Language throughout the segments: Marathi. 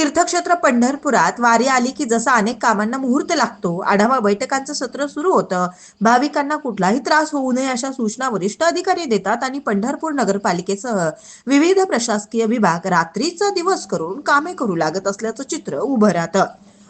तीर्थक्षेत्र पंढरपुरात वारी आली की जसा अनेक कामांना मुहूर्त लागतो आढावा बैठकांचं सत्र सुरू होतं. भाविकांना कुठलाही त्रास होऊ नये अशा सूचना वरिष्ठ अधिकारी देतात आणि पंढरपूर नगरपालिकेसह विविध प्रशासकीय विभाग रात्रीचा दिवस करून कामे करू लागत असल्याचं चित्र उभं राहतं.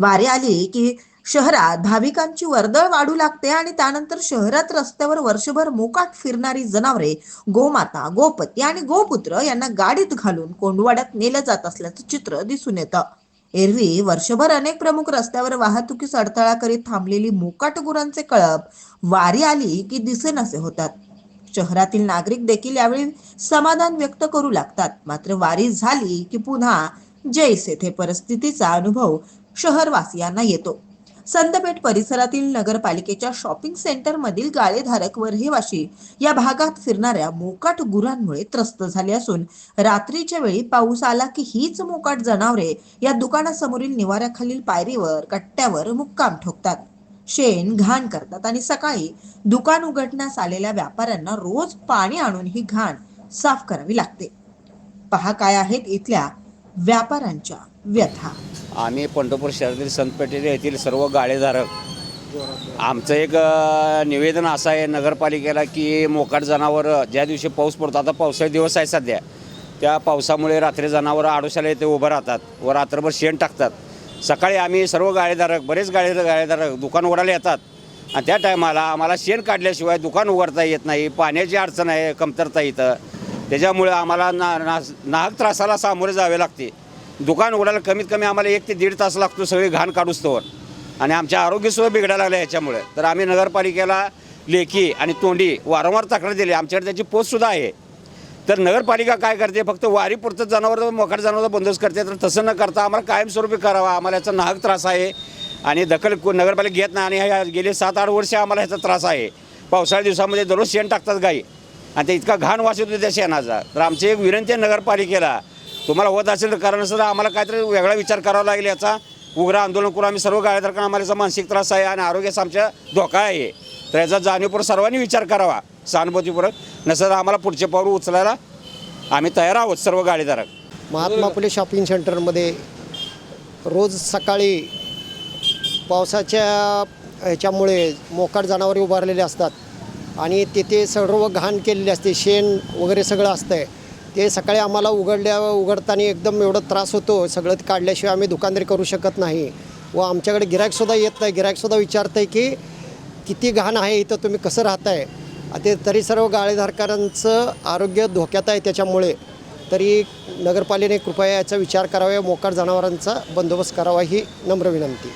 वारी आली की शहरात भाविकांची वर्दळ वाढू लागते आणि त्यानंतर शहरात रस्त्यावर वर्षभर मोकाट फिरणारी जनावरे गोमाता गोपती आणि गोपुत्र यांना गाडीत घालून कोंडवाड्यात नेलं जात असल्याचं चित्र दिसून येतं. एरवी वर्षभर अनेक प्रमुख रस्त्यावर वाहतुकीस अडथळा करीत थांबलेली मोकाट गुरांचे कळप वारी आली की दिसेनासे होतात. शहरातील नागरिक देखील यावेळी समाधान व्यक्त करू लागतात. मात्र वारी झाली की पुन्हा जैसे थे परिस्थितीचा अनुभव शहरवासियांना येतो. संतपेठ परिसरातील नगरपालिकेच्या शॉपिंग सेंटर मधील गाळेधारक व रहिवाशी या भागात फिरणाऱ्या मोकाट गुरांमुळे त्रस्त झाले असून रात्रीच्या वेळी पाऊस आला की हीच मोकाट जनावरे या दुकानासमोरील निवाऱ्याखालील पायरीवर कट्ट्यावर मुक्काम ठोकतात. शेण घाण करतात आणि सकाळी दुकान उघडण्यास आलेल्या व्यापाऱ्यांना रोज पाणी आणून ही घाण साफ करावी लागते. पहा काय आहेत इथल्या व्यापाऱ्यांच्या व्यथा. आम्ही पंढरपूर शहरातील संतपेठे येथील सर्व गाळेधारक. आमचं एक निवेदन असं आहे नगरपालिकेला की मोकाट जनावर ज्या दिवशी पाऊस पडतो आता पावसाळी दिवस आहे सध्या. त्या पावसामुळे रात्री जनावरं आडोशाला येथे उभं राहतात व रात्रभर शेण टाकतात. सकाळी आम्ही सर्व गाळेधारक बरेच गाळे गाळेधारक दुकान उघडायला येतात. आणि त्या टायमाला आम्हाला शेण काढल्याशिवाय दुकान उघडता येत नाही पाण्याची अडचण आहे कमतरता इथं. त्याच्यामुळे आम्हाला ना ना नाहक त्रासाला सामोरे जावे लागते. दुकान उघडायला कमीत कमी आम्हाला एक ते दीड तास लागतो सगळी घाण काढूस्तोवर आणि आमच्या आरोग्यसुद्धा बिघडायला लागलं ह्याच्यामुळे तर आम्ही नगरपालिकेला लेखी आणि तोंडी वारंवार तक्रार दिली. आमच्याकडे त्याची पोस्टसुद्धा आहे. तर नगरपालिका काय करते? फक्त वारीपुरतं जनावर मोकाट जनावर बंदोबस्त करते. तर तसं न करता आम्हाला कायमस्वरूपी करावा. आम्हाला याचा नाहक त्रास आहे. आणि दखल नगरपालिका घेत नाही. आणि गेले सात आठ वर्ष आम्हाला ह्याचा त्रास आहे. पावसाळ्या दिवसामध्ये दररोज शेण टाकतात गाई. आणि ते इतका घाण वास येतो त्या शेणाचा. तर आमची एक विनंती आहे नगरपालिकेला. तुम्हाला होत असेल तर कारण असं आम्हाला काहीतरी वेगळा विचार करावा लागेल याचा. उग्र आंदोलन करून आम्ही सर्व गाळेधारकांना आम्हाला याचा मानसिक त्रास आहे आणि आरोग्याचा आमच्या धोका आहे. तर याचा जाणीवपूर्वक सर्वांनी विचार करावा. सहानुभूतीपूर्वक. नसं आम्हाला पुढचे पाऊल उचलायला आम्ही तयार आहोत सर्व गाडीधारक. महात्मा फुले शॉपिंग सेंटरमध्ये रोज सकाळी पावसाच्या ह्याच्यामुळे मोकाट जनावरे उभारलेले असतात आणि तिथे सर्व घाण केलेली असते. शेण वगैरे सगळं असतं आहे ते सकाळी आम्हाला उघडल्या उघडताना एकदम एवढं त्रास होतो सगळं काढल्याशिवाय आम्ही दुकानदारी करू शकत नाही. व आमच्याकडे गिरायकसुद्धा येत नाही. गिरायकसुद्धा विचारतं आहे की किती घाण आहे इथं तुम्ही कसं राहताय? ते तरी सर्व गाळेधारकांचं आरोग्य धोक्यात आहे त्याच्यामुळे. तरी नगरपालिकेने कृपया याचा विचार करावा मोकाट जनावरांचा बंदोबस्त करावा ही नम्र विनंती.